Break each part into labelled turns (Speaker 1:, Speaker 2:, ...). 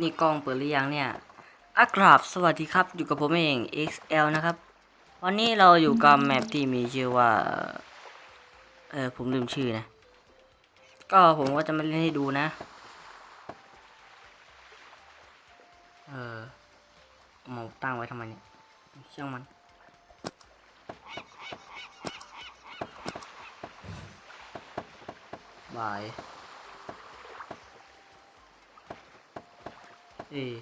Speaker 1: นี่กล้องเปิดหรือยังเนี่ยอากราบสวัสดีครับ อยู่กับผมเอง XL นะครับ วันนี้เราอยู่กับแมปที่มีชื่อว่า เออผมลืมชื่อนะ ก็ผมก็จะมาเล่นให้ดูนะ เออเอามาตั้งไว้ทำไมเนี่ยเชื่องมันบาย เอย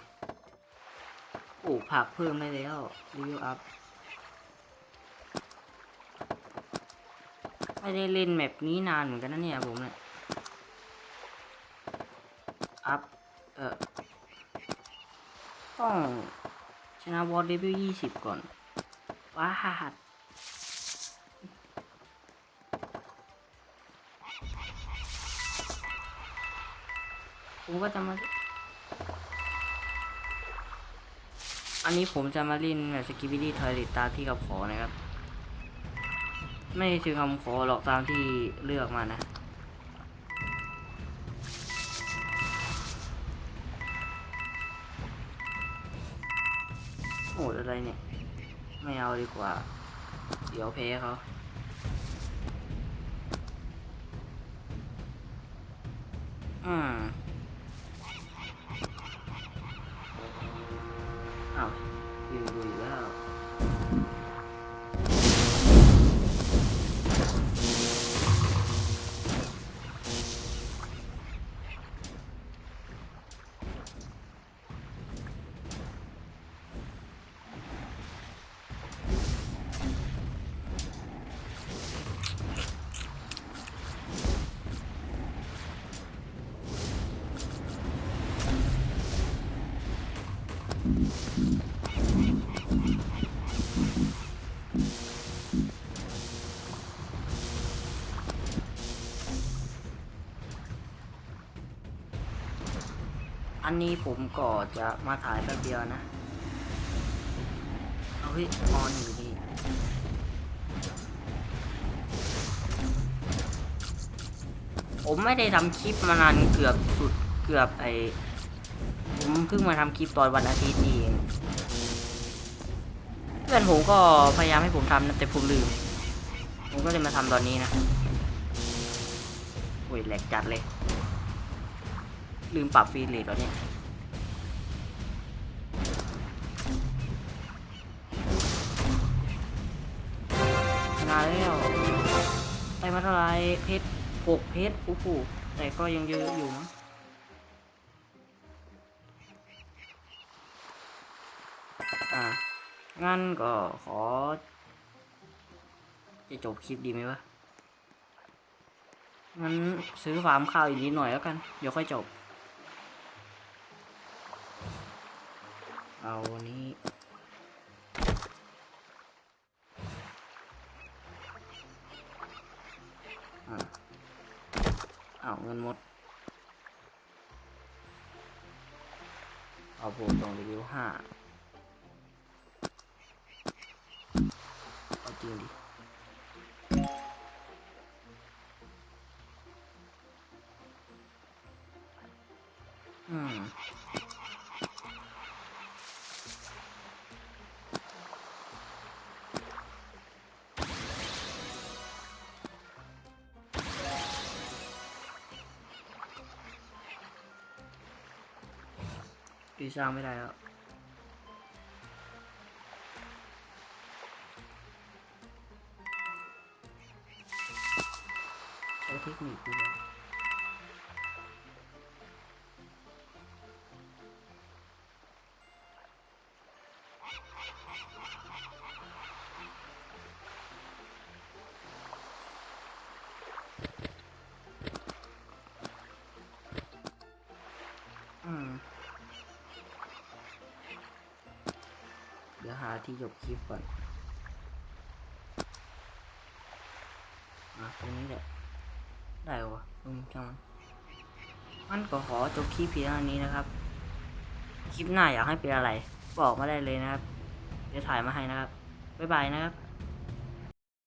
Speaker 1: ปลูกผักเพิ่มได้แล้วรีวิวอัพไม่ได้เล่นแมปนี้นานเหมือนกันนะเนี่ยผมเนี่ยอัพเออต้องชนะวอร์ดเลเวลยี่สิบก่อนว้าหัดผมก็จะมา อันนี้ผมจะมาเล่นแบบสกิบิลี่ทอยเลตตามที่กับขอนะครับ ไม่ถึงคำขอหรอกตามที่เลือกมานะโหดอะไรเนี่ย ไม่เอาดีกว่า เดี๋ยวแพ้เขาอืม อันนี้ผมก็จะมาถ่ายแป๊บเดียวนะ เอาเฮ้ยออนอยู่นี่ผมไม่ได้ทำคลิปมานานเกือบสุดเกือบไอผมเพิ่งมาทำคลิปตอนวันอาทิตย์เอง เพื่อนผมก็พยายามให้ผมทำนะแต่ผมลืม ผมก็เลยมาทำตอนนี้นะโอ้ยแหลกจัดเลย ลืมปรับฟรีเรทแล้วเนี่ยชนแล้วได้มาเท่าไรเพชรหกเพชรโอ้โหแต่ก็ยังเยอะอยู่มั้งอะ งั้นก็ขอ จะจบคลิปดีไหมวะงั้นซื้อฟาร์มข้าวอีกนิดหน่อยแล้วกัน เดี๋ยวค่อยจบ เอาวันนี้เอาเงินหมด เอาผมตรงรีวิวห้า ริงดิอืมดีสร้างไม่ได้แล้ว ทคนิคดีกว่าอืมเดี๋ยวหาที่จบคลิปก่อน อะ ตรงนี้แหละ ได้วะอืมจังมันมันก็ขอจบคลิปเพียงเท่านี้นะครับ คลิปหน้าอยากให้เป็นอะไร บอกมาได้เลยนะครับ เดี๋ยวถ่ายมาให้นะครับ บ๊ายบายนะครับ